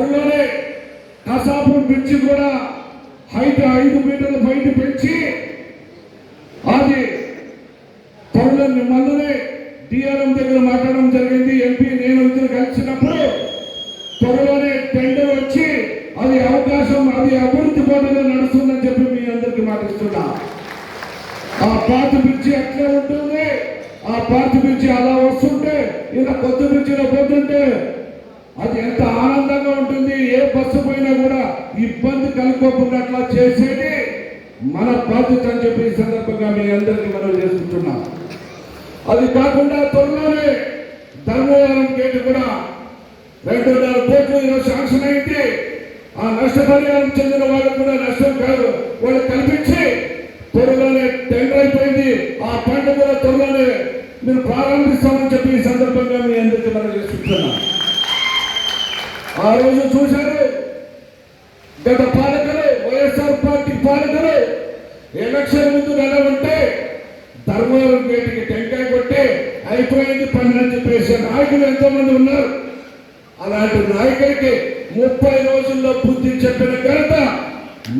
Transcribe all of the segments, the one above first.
త్వరలోనే కసాపురం బ్రిడ్జ్ కూడా హైట్ ఐదు మీటర్ల బయట పెంచి అది త్వరలో మిమ్మల్ని డిఆర్ఎం దగ్గర మాట్లాడడం జరిగింది. ఎంపీ నేను ఇద్దరు కలిసినప్పుడు త్వరలోనే టెండర్ వచ్చి అది అవకాశం అది అభివృద్ధి పదంలో నడుస్తుందని చెప్పి మీ అందరికీ మాటిస్తున్నా ఆ పాత బ్రిడ్జి ఎట్లా ఉంటుంది. ఆ పాత బ్రిడ్జి అలా వస్తుంటే ఇలా కొత్త బ్రిడ్జిలో పోతుంటే అది ఎంత ఉంటుంది ఏ బస్సు పోయినా కూడా ఇబ్బంది కలుపుకోకుండా అట్లా చేసేది మన బాధ్యత అని చెప్పి ఈ సందర్భంగా మీ అందరికీ మనం చేసుకుంటున్నాం. అది కాకుండా త్వరలోనే ధర్మవరం గేట్ కూడా రెండున్నర కోట్లు ఈరోజు శాంక్షన్ అయితే ఆ నష్టపరిహారం చెందిన వాళ్ళకు కూడా నష్టం కాదు వాళ్ళు కల్పించి త్వరలోనే టెండర్ అయిపోయింది. ఆ పంట కూడా త్వరలోనే మీరు ప్రారంభిస్తామని చెప్పి ఈ సందర్భంగా మీ అందరికీ మనం చేసుకుంటున్నాం. ఆ రోజు చూశారు. గత పాలకులు వైఎస్ఆర్ పార్టీ పాలకులు ఎలక్షన్ ముందు నెల ఉంటే ధర్మవరం గేటుకి టెంకాయ కొట్టే అయిపోయింది పని అని చెప్పేసి నాయకులు ఎంతోమంది ఉన్నారు. అలాంటి నాయకుడికి ముప్పై రోజుల్లో బుద్ధి చెప్పిన ఘనత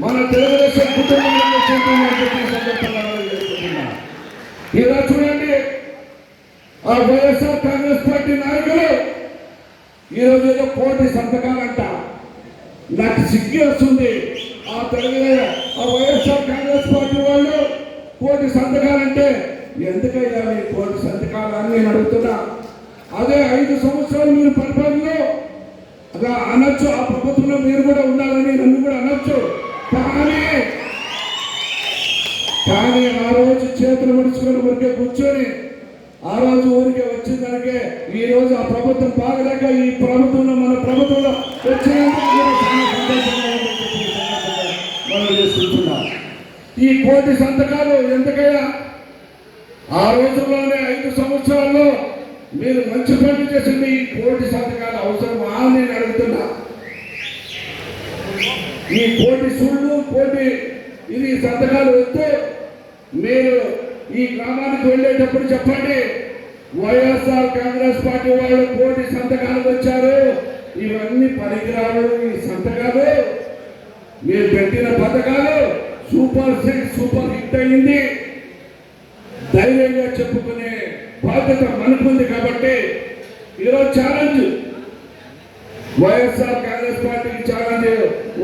మన తెలుగుదేశం కుటుంబంలో ఇలా చూడండి ఆ వైఎస్ఆర్ కాంగ్రెస్ పార్టీ నాయకులు ఈరోజు ఏదో కోటి సంతకాలంట. నాకు సిగ్గు వస్తుంది. ఆ తెలుగు ఆ వైఎస్ఆర్ కాంగ్రెస్ పార్టీ వాళ్ళు కోటి సంతకాలంటే ఎందుకయ్యా మీ కోటి సంతకాలు అని నేను అడుగుతున్నా. అదే ఐదు సంవత్సరాలు మీరు పరిపాలనలో అలా అనొచ్చు ఆ ప్రభుత్వంలో మీరు కూడా ఉండాలని నన్ను కూడా అనొచ్చు. కానీ కానీ ఆ రోజు చేతులు ముడుచుకొని ఊరికే కూర్చొని ఆ రోజు ఊరికే వచ్చిందనికే ఈ రోజు ఆ ప్రభుత్వం బాగలేక ఈ ప్రభుత్వంలో మన ప్రభుత్వంలో వచ్చిన ఈ మనం ఈ కోటి సంతకాలు ఎందుకయ్యా? ఆ రోజుల్లోనే ఐదు సంవత్సరాల్లో మీరు మంచి పనులు చేసింది ఈ కోటి సంతకాలు అవసరమా అని నేను అడుగుతున్నా. ఈ కోటి సుళ్ళు కోటి ఇది సంతకాలు వస్తే మీరు ఈ గ్రామానికి వెళ్ళేటప్పుడు చెప్పండి. వైఎస్ఆర్ కాంగ్రెస్ పార్టీ వాళ్ళు కోటి సంతకాలు వచ్చారు. ఇవన్నీ పనికిరాలు ఈ సంతకాలు. మీరు పెట్టిన పథకాలు సూపర్ సిక్స్ సూపర్ హిట్ అయింది. ధైర్యంగా చెప్పుకునే బాధ్యత మనకుంది కాబట్టి ఈరోజు ఛాలెంజ్ వైఎస్ఆర్ కాంగ్రెస్ పార్టీకి ఛాలెంజ్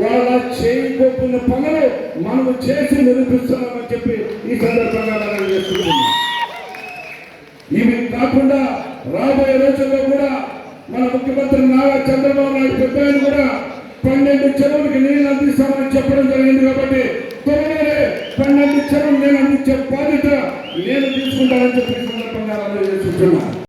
వాళ్ళ చేయకోకున్న పనులు మనము చేసి నిరూపిస్తున్నామని చెప్పి ఈ సందర్భంగా మనం చేస్తున్నాం. కాకుండా రాబోయే రోజుల్లో కూడా మన ముఖ్యమంత్రి నారా చంద్రబాబు నాయుడు పెద్ద కూడా పన్నెండు చెరువులకి నీళ్ళు అందిస్తామని చెప్పడం జరిగింది కాబట్టి త్వరలోనే పన్నెండు చెరువులు నేను అందించే బాధ్యత నేను తీసుకుంటానని చెప్పి సందర్భంగా అందజేస్తున్నాను